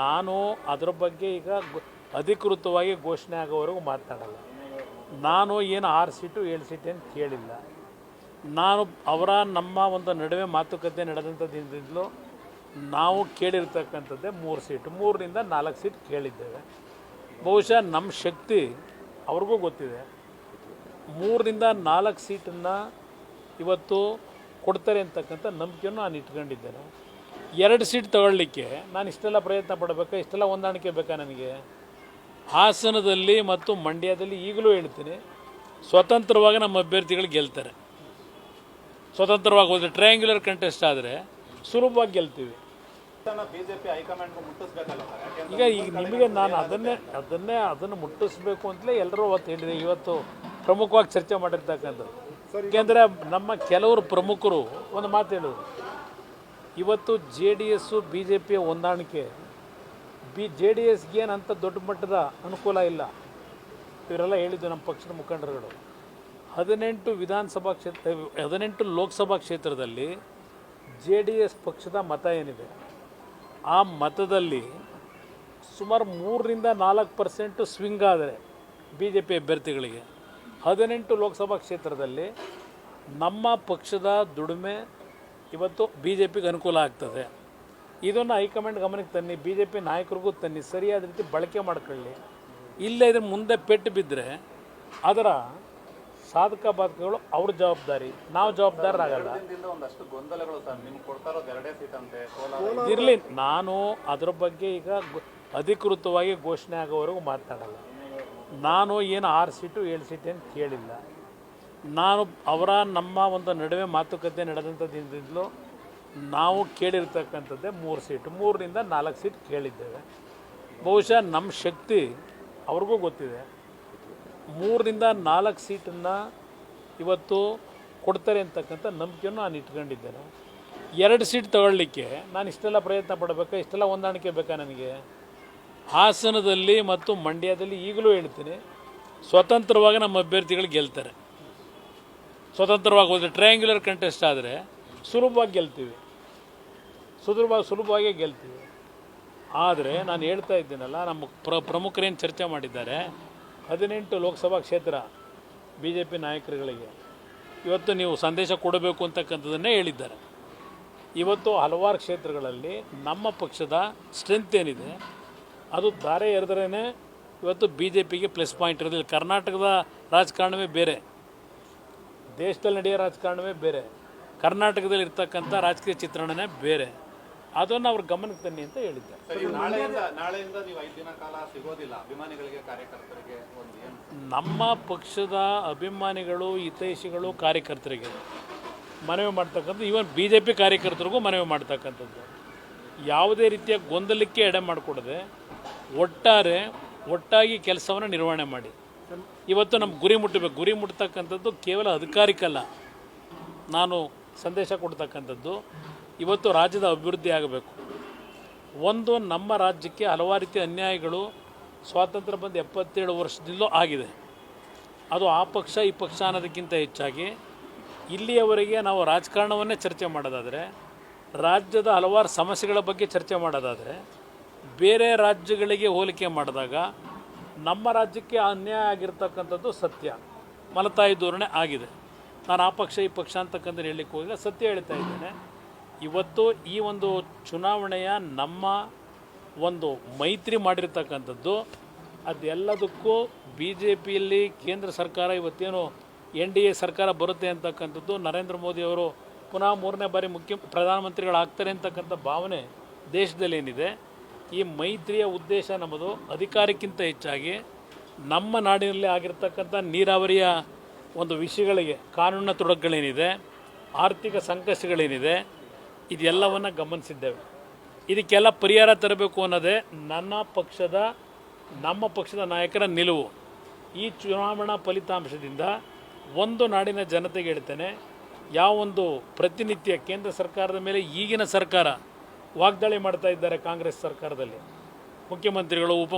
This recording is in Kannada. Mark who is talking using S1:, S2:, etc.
S1: ನಾನು ಅದರ ಬಗ್ಗೆ ಈಗ ಅಧಿಕೃತವಾಗಿ ಘೋಷಣೆ ಆಗೋವರೆಗೂ ಮಾತನಾಡಲ್ಲ ನಾನು ಏನು ಆರು ಸೀಟು, ಏಳು ಸೀಟು ಅಂತ ಕೇಳಿಲ್ಲ. ನಾನು ಅವರ, ನಮ್ಮ ಒಂದು ನಡುವೆ ಮಾತುಕತೆ ನಡೆದಂಥ ದಿನದಿಂದಲೂ ನಾವು ಕೇಳಿರ್ತಕ್ಕಂಥದ್ದೇ ಮೂರು ಸೀಟು. ಮೂರರಿಂದ ನಾಲ್ಕು ಸೀಟ್ ಕೇಳಿದ್ದೇವೆ. ಬಹುಶಃ ನಮ್ಮ ಶಕ್ತಿ ಅವ್ರಿಗೂ ಗೊತ್ತಿದೆ. ಮೂರರಿಂದ ನಾಲ್ಕು ಸೀಟನ್ನು ಇವತ್ತು ಕೊಡ್ತಾರೆ ಅಂತಕ್ಕಂಥ ನಂಬಿಕೆಯನ್ನು ನಾನು ಇಟ್ಕೊಂಡಿದ್ದೇನೆ. ಎರಡು ಸೀಟ್ ತಗೊಳ್ಳಿಕ್ಕೆ ನಾನು ಇಷ್ಟೆಲ್ಲ ಪ್ರಯತ್ನ ಪಡಬೇಕಾ? ಇಷ್ಟೆಲ್ಲ ಹೊಂದಾಣಿಕೆ ಬೇಕಾ ನನಗೆ? ಹಾಸನದಲ್ಲಿ ಮತ್ತು ಮಂಡ್ಯದಲ್ಲಿ ಈಗಲೂ ಹೇಳ್ತೀನಿ, ಸ್ವತಂತ್ರವಾಗಿ ನಮ್ಮ ಅಭ್ಯರ್ಥಿಗಳು ಗೆಲ್ತಾರೆ. ಸ್ವತಂತ್ರವಾಗಿ ಹೋದರೆ ಟ್ರಯಾಂಗ್ಯುಲರ್ ಕಂಟೆಸ್ಟ್ ಆದರೆ ಸುಲಭವಾಗಿ ಗೆಲ್ತೀವಿ. ಈಗ ಈಗ ನಿಮಗೆ ನಾನು ಅದನ್ನೇ ಅದನ್ನೇ, ಅದನ್ನು ಮುಟ್ಟಿಸ್ಬೇಕು ಅಂತಲೇ ಎಲ್ಲರೂ ಅವತ್ತು ಹೇಳಿದೆ. ಇವತ್ತು ಪ್ರಮುಖವಾಗಿ ಚರ್ಚೆ ಮಾಡಿರ್ತಕ್ಕಂಥದ್ದು. ಏಕೆಂದರೆ ನಮ್ಮ ಕೆಲವರು ಪ್ರಮುಖರು ಒಂದು ಮಾತು ಹೇಳಿದ್ರು ಇವತ್ತು J D S B J ಪಿಯ ಹೊಂದಾಣಿಕೆ. ಬಿ ಜೆ ಡಿ ಎಸ್ಗೆ ಏನಂತ ದೊಡ್ಡ ಮಟ್ಟದ ಅನುಕೂಲ ಇಲ್ಲ. ಇವರೆಲ್ಲ ಹೇಳಿದ್ದು ನಮ್ಮ ಪಕ್ಷದ ಮುಖಂಡರುಗಳು. ಹದಿನೆಂಟು ವಿಧಾನಸಭಾ ಕ್ಷೇತ್ರ ಹದಿನೆಂಟು ಲೋಕಸಭಾ ಕ್ಷೇತ್ರದಲ್ಲಿ ಜೆ ಡಿ ಎಸ್ ಪಕ್ಷದ ಮತ ಏನಿದೆ? ಆ ಮತದಲ್ಲಿ ಸುಮಾರು ಮೂರರಿಂದ ನಾಲ್ಕು ಪರ್ಸೆಂಟು ಸ್ವಿಂಗ್ ಆದರೆ ಬಿ ಜೆ ಪಿ ಅಭ್ಯರ್ಥಿಗಳಿಗೆ. ಹದಿನೆಂಟು ಲೋಕಸಭಾ ಕ್ಷೇತ್ರದಲ್ಲಿ ನಮ್ಮ ಪಕ್ಷದ ದುಡಿಮೆ ಇವತ್ತು ಬಿ ಜೆ ಪಿಗೆ ಅನುಕೂಲ ಆಗ್ತದೆ. ಇದನ್ನು ಹೈಕಮಾಂಡ್ ಗಮನಕ್ಕೆ ತನ್ನಿ ಬಿ ಜೆ ಪಿ ನಾಯಕರಿಗೂ ತನ್ನಿ ಸರಿಯಾದ ರೀತಿ ಬಳಕೆ ಮಾಡ್ಕೊಳ್ಳಿ. ಇಲ್ಲೇ ಇದ್ರ ಮುಂದೆ ಪೆಟ್ಟು ಬಿದ್ದರೆ ಅದರ ಸಾಧಕ ಬಾಧಕಗಳು ಅವ್ರ ಜವಾಬ್ದಾರಿ. ನಾವು ಜವಾಬ್ದಾರರಾಗಲ್ಲ.
S2: ಹಿಂದಿಂದ ಒಂದಷ್ಟು ಗೊಂದಲಗಳು ಸರ್. ನಿಮ್ಗೆ ಕೊಡ್ತಾ ಎರಡೇ ಸೀಟ್ ಅಂತೆ.
S1: ಇರಲಿ ನಾನು ಅದರ ಬಗ್ಗೆ ಈಗ ಅಧಿಕೃತವಾಗಿ ಘೋಷಣೆ ಆಗೋವರೆಗೂ ಮಾತನಾಡಲ್ಲ ನಾನು ಏನು ಆರು ಸೀಟು ಏಳು ಸೀಟು ಅಂತ ಕೇಳಿಲ್ಲ. ನಾನು, ಅವರ, ನಮ್ಮ ಒಂದು ನಡುವೆ ಮಾತುಕತೆ ನಡೆದಂಥ ದಿನದಿಂದಲೂ ನಾವು ಕೇಳಿರ್ತಕ್ಕಂಥದ್ದೇ ಮೂರು ಸೀಟ್ ಮೂರರಿಂದ ನಾಲ್ಕು ಸೀಟ್ ಕೇಳಿದ್ದೇವೆ. ಬಹುಶಃ ನಮ್ಮ ಶಕ್ತಿ ಅವ್ರಿಗೂ ಗೊತ್ತಿದೆ. ಮೂರರಿಂದ ನಾಲ್ಕು ಸೀಟನ್ನು ಇವತ್ತು ಕೊಡ್ತಾರೆ ಅಂತಕ್ಕಂಥ ನಂಬಿಕೆಯನ್ನು ನಾನು ಇಟ್ಕೊಂಡಿದ್ದೇನೆ. ಎರಡು ಸೀಟ್ ತಗೊಳ್ಳಿಕ್ಕೆ ನಾನು ಇಷ್ಟೆಲ್ಲ ಪ್ರಯತ್ನ ಪಡಬೇಕಾ? ಇಷ್ಟೆಲ್ಲ ಹೊಂದಾಣಿಕೆ ಬೇಕಾ ನನಗೆ? ಹಾಸನದಲ್ಲಿ ಮತ್ತು ಮಂಡ್ಯದಲ್ಲಿ ಈಗಲೂ ಹೇಳ್ತೀನಿ, ಸ್ವತಂತ್ರವಾಗಿ ನಮ್ಮ ಅಭ್ಯರ್ಥಿಗಳು ಗೆಲ್ತಾರೆ. ಸ್ವತಂತ್ರವಾಗಿ ಹೋದರೆ ಟ್ರಯಾಂಗ್ಯುಲರ್ ಕಂಟೆಸ್ಟ್ ಆದರೆ ಸುಲಭವಾಗಿ ಗೆಲ್ತೀವಿ. ಸುಲಭ ಸುಲಭವಾಗಿ ಗೆಲ್ತೀವಿ. ಆದರೆ ನಾನು ಹೇಳ್ತಾ ಇದ್ದೀನಲ್ಲ, ನಮ್ಮ ಪ್ರ, ಪ್ರಮುಖರೇನು ಚರ್ಚೆ ಮಾಡಿದ್ದಾರೆ, ಹದಿನೆಂಟು ಲೋಕಸಭಾ ಕ್ಷೇತ್ರ ಬಿ ಜೆ ಪಿ ನಾಯಕರುಗಳಿಗೆ. ಇವತ್ತು ನೀವು ಸಂದೇಶ ಕೊಡಬೇಕು ಅಂತಕ್ಕಂಥದ್ದನ್ನೇ ಹೇಳಿದ್ದಾರೆ. ಇವತ್ತು ಹಲವಾರು ಕ್ಷೇತ್ರಗಳಲ್ಲಿ ನಮ್ಮ ಪಕ್ಷದ ಸ್ಟ್ರೆಂತ್ ಏನಿದೆ, ಅದು ಧಾರೆ ಎರೆದ್ರೇ ಇವತ್ತು ಬಿ ಜೆ ಪಿಗೆ ಪ್ಲಸ್ ಪಾಯಿಂಟ್ ಇರೋದಿಲ್ಲ. ಕರ್ನಾಟಕದ ರಾಜಕಾರಣವೇ ಬೇರೆ. ದೇಶದಲ್ಲಿ ನಡೆಯೋ ರಾಜಕಾರಣವೇ ಬೇರೆ. ಕರ್ನಾಟಕದಲ್ಲಿ ಇರ್ತಕ್ಕಂಥ ರಾಜಕೀಯ ಚಿತ್ರಣನೇ ಬೇರೆ. ಅದನ್ನು ಅವ್ರ ಗಮನಕ್ಕೆ ತನ್ನಿ ಅಂತ ಹೇಳಿದ್ದಾರೆ. ನಮ್ಮ ಪಕ್ಷದ ಅಭಿಮಾನಿಗಳು ಹಿತೈಷಿಗಳು ಕಾರ್ಯಕರ್ತರಿಗೆ ಮನವಿ ಮಾಡ್ತಕ್ಕಂಥ ಈವನ್ ಬಿ ಜೆ ಪಿ ಕಾರ್ಯಕರ್ತರಿಗೂ ಮನವಿ ಮಾಡ್ತಕ್ಕಂಥದ್ದು. ಯಾವುದೇ ರೀತಿಯ ಗೊಂದಲಕ್ಕೆ ಎಡೆ ಮಾಡಿಕೊಡದೆ ಒಟ್ಟಾರೆ ಒಟ್ಟಾಗಿ ಕೆಲಸವನ್ನು ನಿರ್ವಹಣೆ ಮಾಡಿ. ಇವತ್ತು ನಮ್ಮ ಗುರಿ ಮುಟ್ಟಬೇಕು ಗುರಿ ಮುಟ್ತಕ್ಕಂಥದ್ದು ಕೇವಲ ಅಧಿಕಾರಿಕಲ್ಲ. ನಾನು ಸಂದೇಶ ಕೊಡ್ತಕ್ಕಂಥದ್ದು, ಇವತ್ತು ರಾಜ್ಯದ ಅಭಿವೃದ್ಧಿ ಆಗಬೇಕು. ಒಂದು, ನಮ್ಮ ರಾಜ್ಯಕ್ಕೆ ಹಲವಾರು ರೀತಿಯ ಅನ್ಯಾಯಗಳು ಸ್ವಾತಂತ್ರ್ಯ ಬಂದು ಎಪ್ಪತ್ತೇಳು ವರ್ಷದಿಂದಲೂ ಆಗಿದೆ. ಅದು ಆ ಪಕ್ಷ, ಈ ಪಕ್ಷ ಅನ್ನೋದಕ್ಕಿಂತ ಹೆಚ್ಚಾಗಿ. ಇಲ್ಲಿಯವರೆಗೆ ನಾವು ರಾಜಕಾರಣವನ್ನೇ ಚರ್ಚೆ ಮಾಡೋದಾದರೆ, ರಾಜ್ಯದ ಹಲವಾರು ಸಮಸ್ಯೆಗಳ ಬಗ್ಗೆ ಚರ್ಚೆ ಮಾಡೋದಾದರೆ, ಬೇರೆ ರಾಜ್ಯಗಳಿಗೆ ಹೋಲಿಕೆ ಮಾಡಿದಾಗ ನಮ್ಮ ರಾಜ್ಯಕ್ಕೆ ಅನ್ಯಾಯ ಆಗಿರ್ತಕ್ಕಂಥದ್ದು ಸತ್ಯ. ಮಲತಾಯಿ ಧೋರಣೆ ಆಗಿದೆ. ನಾನು ಆ ಪಕ್ಷ, ಈ ಪಕ್ಷ ಅಂತಕ್ಕಂಥ ಹೇಳಲಿಕ್ಕೆ ಹೋಗಿಲ್ಲ, ಸತ್ಯ ಹೇಳ್ತಾ ಇದ್ದೇನೆ. ಇವತ್ತು ಈ ಒಂದು ಚುನಾವಣೆಯ ನಮ್ಮ ಒಂದು ಮೈತ್ರಿ ಮಾಡಿರ್ತಕ್ಕಂಥದ್ದು, ಅದೆಲ್ಲದಕ್ಕೂ ಬಿ ಜೆ ಪಿಯಲ್ಲಿ ಕೇಂದ್ರ ಸರ್ಕಾರ ಇವತ್ತೇನು ಎನ್ ಡಿ ಎ ಸರ್ಕಾರ ಬರುತ್ತೆ ಅಂತಕ್ಕಂಥದ್ದು, ನರೇಂದ್ರ ಮೋದಿ ಅವರು ಪುನಃ ಮೂರನೇ ಬಾರಿ ಮುಖ್ಯ ಪ್ರಧಾನಮಂತ್ರಿಗಳಾಗ್ತಾರೆ ಅಂತಕ್ಕಂಥ ಭಾವನೆ ದೇಶದಲ್ಲಿ ಏನಿದೆ ಈ ಮೈತ್ರಿಯ ಉದ್ದೇಶ ನಮ್ಮದು ಅಧಿಕಾರಕ್ಕಿಂತ ಹೆಚ್ಚಾಗಿ ನಮ್ಮ ನಾಡಿನಲ್ಲಿ ಆಗಿರ್ತಕ್ಕಂಥ ನೀರಾವರಿಯ ಒಂದು ವಿಷಯಗಳಿಗೆ, ಕಾನೂನಿನ ತೊಡಕುಗಳೇನಿದೆ, ಆರ್ಥಿಕ ಸಂಕಷ್ಟಗಳೇನಿದೆ, ಇದೆಲ್ಲವನ್ನು ಗಮನಿಸಿದ್ದೇವೆ. ಇದಕ್ಕೆಲ್ಲ ಪರಿಹಾರ ತರಬೇಕು ಅನ್ನೋದೇ ನನ್ನ ಪಕ್ಷದ, ನಮ್ಮ ಪಕ್ಷದ ನಾಯಕರ ನಿಲುವು. ಈ ಚುನಾವಣಾ ಫಲಿತಾಂಶದಿಂದ ಒಂದು ನಾಡಿನ ಜನತೆಗೆ ಹೇಳ್ತೇನೆ, ಯಾವೊಂದು ಪ್ರತಿನಿತ್ಯ ಕೇಂದ್ರ ಸರ್ಕಾರದ ಮೇಲೆ ಈಗಿನ ಸರ್ಕಾರ ವಾಗ್ದಾಳಿ ಮಾಡ್ತಾ ಇದ್ದಾರೆ ಕಾಂಗ್ರೆಸ್ ಸರ್ಕಾರದಲ್ಲಿ. ಮುಖ್ಯಮಂತ್ರಿಗಳು ಉಪ